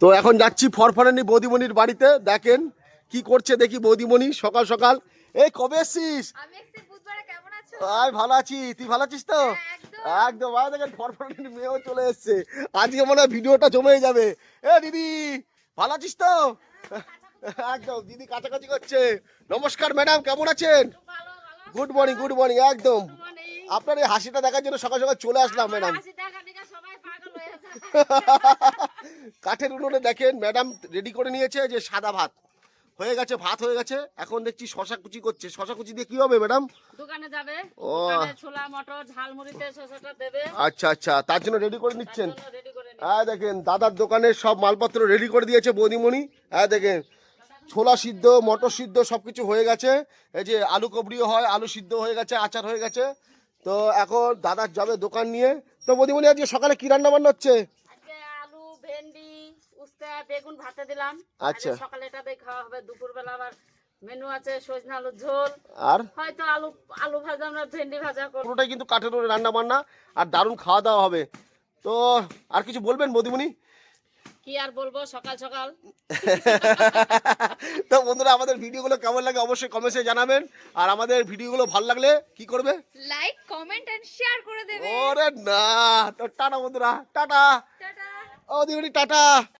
তো এখন যাচ্ছি ফরফরানি বৌদিমণির বাড়িতে দেখেন কি করছে দেখি বৌদিমণি সকাল সকাল। এই কবে এসছিস? আয় ভালো আছি। তুই ভালো আছিস তো? হ্যাঁ, একদম। আয় দেখেন ফরফরানি মেয়েও চলে এসছে। আজকে মনে হয় ভিডিওটা জমে যাবে। এ দিদি ভালো আছিস তো? একদম দিদি কাছাকাছি করছে। নমস্কার ম্যাডাম কেমন আছেন? গুড মর্নিং গুড মর্নিং একদম। আপনার এই হাসিটা দেখার জন্য সকাল সকাল চলে আসলাম ম্যাডাম। কাঠের উনুনে দেখেন ম্যাডাম রেডি করে নিয়েছে যে সাদা ভাত। হয়ে গেছে ভাত হয়ে গেছে। এখন দেখছি শশা কুচি করছে। শশা কুচি দিয়ে কি হবে ম্যাডাম? দোকানে যাবে। ও। ছোলা মটর ঝালমুড়িতে শসাটা দেবে। আচ্ছা আচ্ছা। তার জন্য রেডি করে নিচ্ছেন? হ্যাঁ দেখেন দাদার দোকানের সব মালপত্র রেডি করে দিয়েছে বৌদিমণি। হ্যাঁ দেখেন ছোলা সিদ্ধ মটর সিদ্ধ সব কিছু হয়ে গেছে। এই যে আলু কবরিও হয় আলু সিদ্ধ হয়ে গেছে আচার হয়ে গেছে। তো এখন দাদার যাবে দোকান নিয়ে। তো বৌদিমণি আজকে সকালে কি রান্না বান্না হচ্ছে? উস্তা বেগুন ভাতে দিলাম। আচ্ছা। সকালে এটা দিয়ে খাওয়া হবে দুপুরবেলা আবার মেনু আছে সজনা আলুর ঝোল। আর? হয়তো আলু আলু ভাজা আমরা ভেন্ডি ভাজা করব। পুরোটাই কিন্তু কাঠের উপরে রান্না বান্না আর দারুণ খাওয়া দাওয়া হবে। তো আর কিছু বলবেন বৌদিমণি? কি আর বলব সকাল সকাল। তো বন্ধুরা আমাদের ভিডিওগুলো কেমন লাগে অবশ্যই কমেন্টে জানাবেন। আর আমাদের ভিডিওগুলো ভালো লাগলে কি করবে? লাইক কমেন্ট এন্ড শেয়ার করে দেবে। ওরে না তো টাটা বন্ধুরা টাটা। টাটা। ও দিদি টাটা।